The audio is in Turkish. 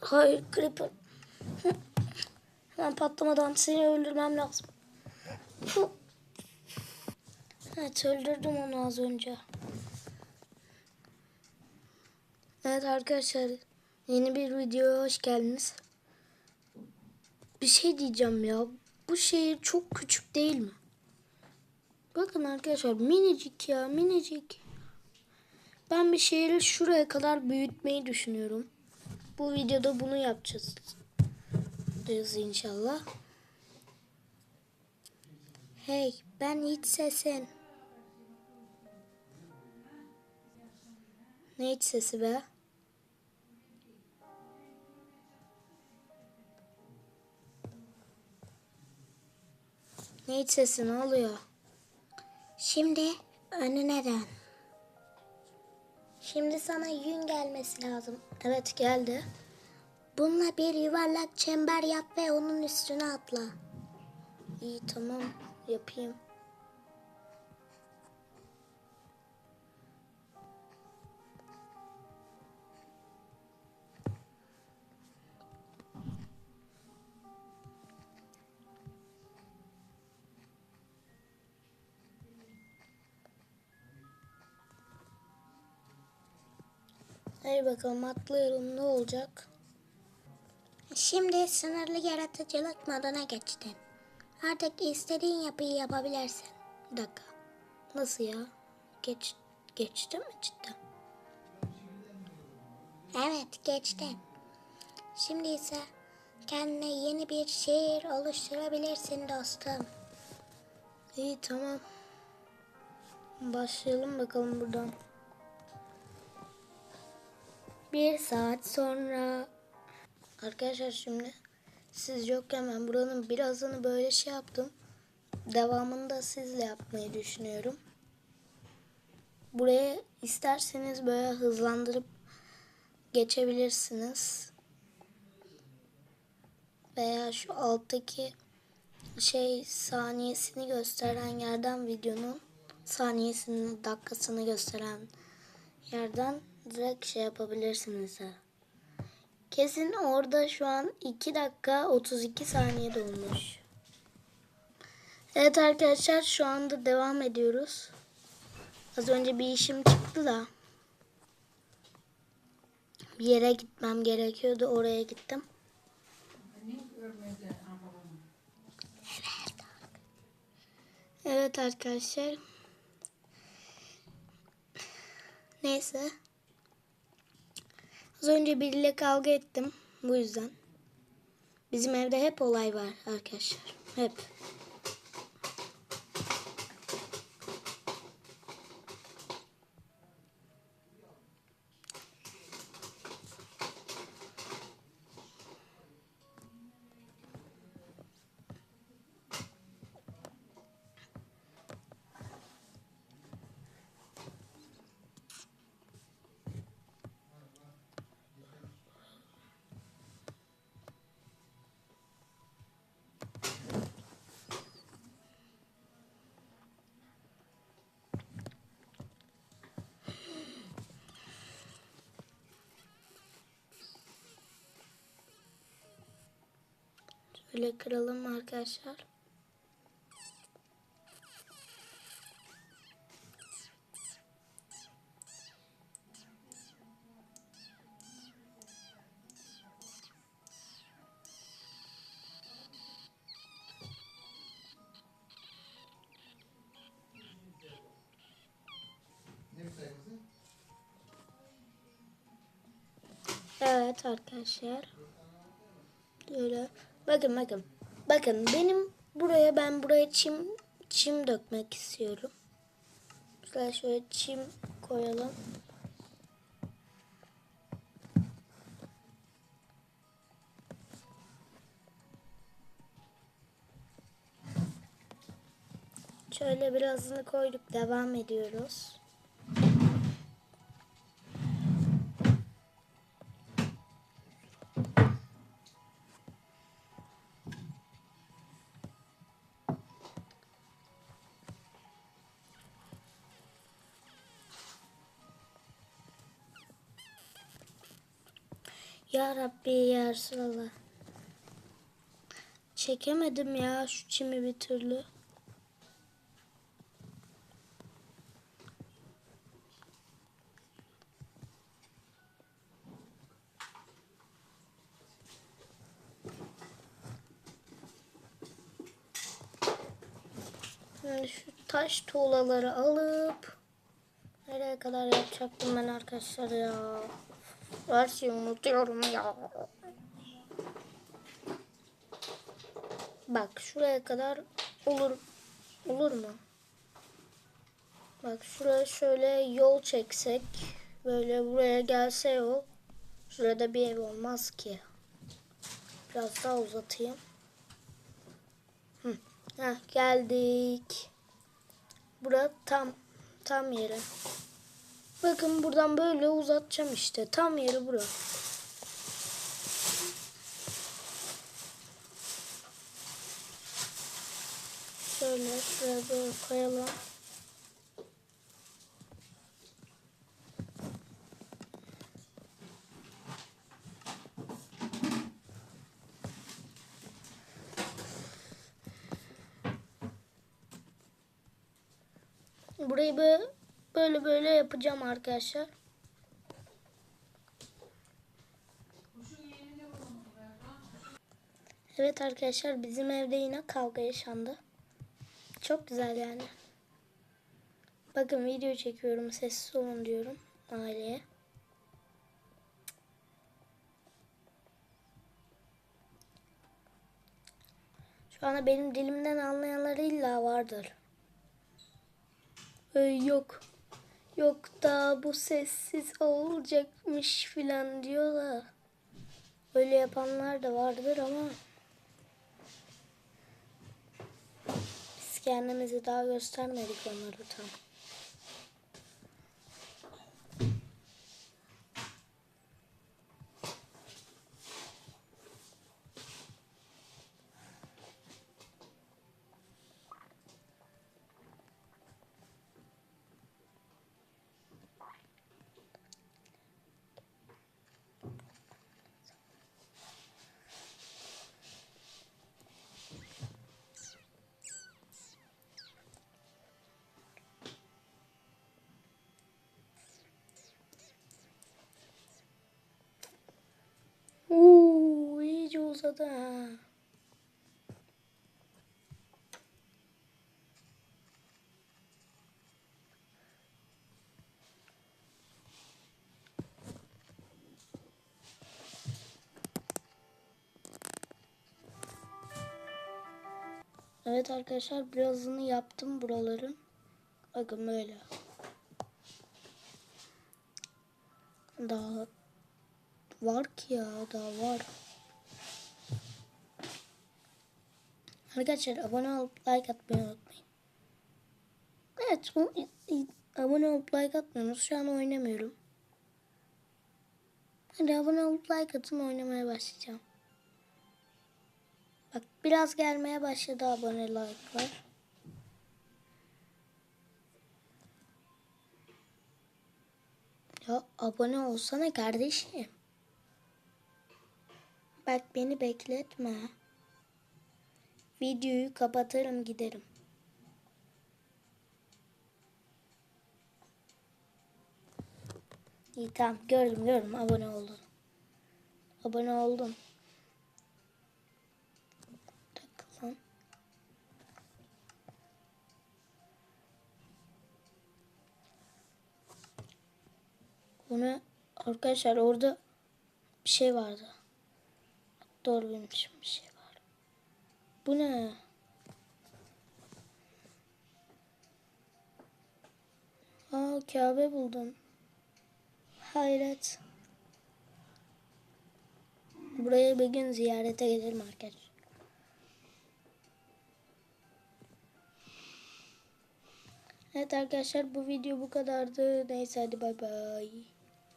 Hayır Creeper. Hemen patlamadan seni öldürmem lazım. Evet öldürdüm onu az önce. Evet arkadaşlar yeni bir videoya hoş geldiniz. Bir şey diyeceğim ya. Bu şehir çok küçük değil mi? Bakın arkadaşlar minicik ya minicik. Ben bir şehri şuraya kadar büyütmeyi düşünüyorum. Bu videoda bunu yapacağız. Diyoruz inşallah. Hey ben hiç sesin. Ne iç sesi be? Ne iç sesi ne oluyor? Şimdi önüne dön. Şimdi sana yün gelmesi lazım. Evet geldi. Bununla bir yuvarlak çember yap ve onun üstüne atla. İyi tamam yapayım. Hadi bakalım atlayalım ne olacak? Şimdi sınırlı yaratıcılık moduna geçtin. Artık istediğin yapıyı yapabilirsin. Bir dakika. Nasıl ya? Geç, geçti mi cidden? Evet geçtin. Şimdi ise kendine yeni bir şehir oluşturabilirsin dostum. İyi tamam. Başlayalım bakalım buradan. Bir saat sonra arkadaşlar şimdi siz yokken ben buranın birazını böyle şey yaptım. Devamını da sizle yapmayı düşünüyorum. Buraya isterseniz böyle hızlandırıp geçebilirsiniz. Veya şu alttaki şey saniyesini gösteren yerden videonun saniyesini dakikasını gösteren yerden direkt şey yapabilirsiniz. ha. Kesin orada şu an 2 dakika 32 saniye dolmuş. Evet arkadaşlar şu anda devam ediyoruz. Az önce bir işim çıktı da bir yere gitmem gerekiyordu oraya gittim. Evet arkadaşlar. Neyse. Az önce biriyle kavga ettim. Bu yüzden. Bizim evde hep olay var arkadaşlar. Hep. Şöyle kıralım arkadaşlar. Evet arkadaşlar. Böyle bakın bakın. Bakın benim buraya ben buraya çim çim dökmek istiyorum. Mesela şöyle çim koyalım. Şöyle birazını koyduk. Devam ediyoruz. Ya Rabbi ya Resulallah. Çekemedim ya şu çimi bir türlü. Şimdi şu taş tuğlaları alıp nereye kadar yapacaktım ben arkadaşlar ya. Her şeyi unutuyorum ya. Bak şuraya kadar olur olur mu? Bak şuraya şöyle yol çeksek böyle buraya gelse yol şurada bir ev olmaz ki. Biraz daha uzatayım. Hı. Heh, geldik. Bura tam tam yeri. Bakın buradan böyle uzatacağım işte. Tam yeri bura. Şöyle şuraya böyle koyalım. Burayı böyle böyle böyle yapacağım arkadaşlar. Evet arkadaşlar bizim evde yine kavga yaşandı. Çok güzel yani. Bakın video çekiyorum sessiz olun diyorum aileye. Şu anda benim dilimden anlayanlar illa vardır. Ee, yok. Yok da bu sessiz olacakmış filan diyor da. Öyle yapanlar da vardır ama biz kendimizi daha göstermedik onları tam. Ha. Evet arkadaşlar birazını yaptım buraların. Bakın böyle. Daha var ki ya daha var. Arkadaşlar abone olup like atmayı unutmayın. Evet abone olup like atmıyorsunuz. Şu an oynamıyorum. Hadi abone olup like atın oynamaya başlayacağım. Bak biraz gelmeye başladı abone like'lar. Ya abone olsana kardeşim. Bak beni bekletme. Videoyu kapatırım giderim. İyi tamam gördüm gördüm abone oldum. Abone oldum. Takılan. Bunu arkadaşlar orada bir şey vardı. Doğru bilmişim bir şey. Bu ne? Aa Kabe buldum. Hayret. Buraya bir gün ziyarete gelirim arkadaşlar. Evet arkadaşlar bu video bu kadardı. Neyse hadi bay bay.